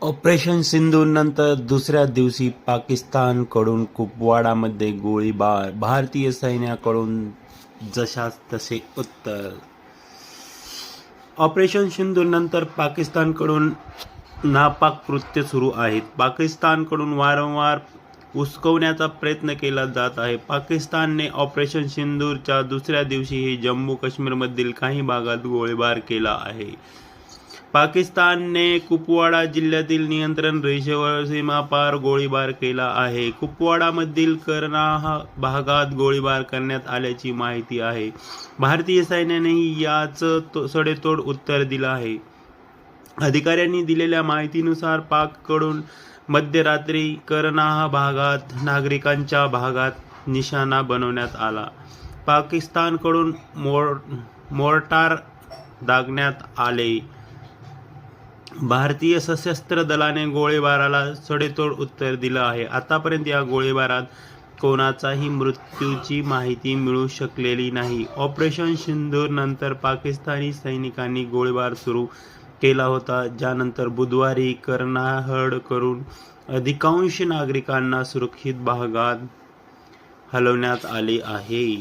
Operation Sindhu नंतर दुसऱ्या दिवशी पाकिस्तानकडून कुपवाडामध्ये गोळीबार. भारतीय सैन्याकडून जशास तसे उत्तर. ऑपरेशन सिंधू नंतर पाकिस्तानकडून नापाक कृत्य सुरू आहेत. पाकिस्तानकडून वारंवार हुसकवण्याचा प्रयत्न केला जात आहे. पाकिस्तानने ऑपरेशन सिंदूरच्या दुसऱ्या दिवशीही जम्मू काश्मीरमधील काही भागात गोळीबार केला आहे. पाकिस्तानने कुपवाडा जिल्ह्यातील नियंत्रण रेषेवर सीमापार गोळीबार केला आहे. कुपवाडामधील करना भागात गोळीबार करण्यात आल्याची माहिती आहे. भारतीय सैन्यानेही याच तो- सडेतोड उत्तर दिलं आहे. अधिकाऱ्यांनी दिलेल्या माहितीनुसार पाककडून मध्यरात्री करनाह भागात नागरिकांच्या भागात निशाणा बनवण्यात आला. पाकिस्तानकडून मोर मोर्टार दागण्यात आले. भारतीय सशस्त्र दलाने गोळीबाराला सडेतोड उत्तर दिलं आहे. आतापर्यंत या गोळीबारात कोणाचाही मृत्यूची माहिती मिळू शकलेली नाही. ऑपरेशन सिंधूर नंतर पाकिस्तानी सैनिकांनी गोळीबार सुरू केला होता. ज्यानंतर बुधवारी कर्नाहड करून अधिकांश नागरिकांना सुरक्षित भागात हलवण्यात आले आहे.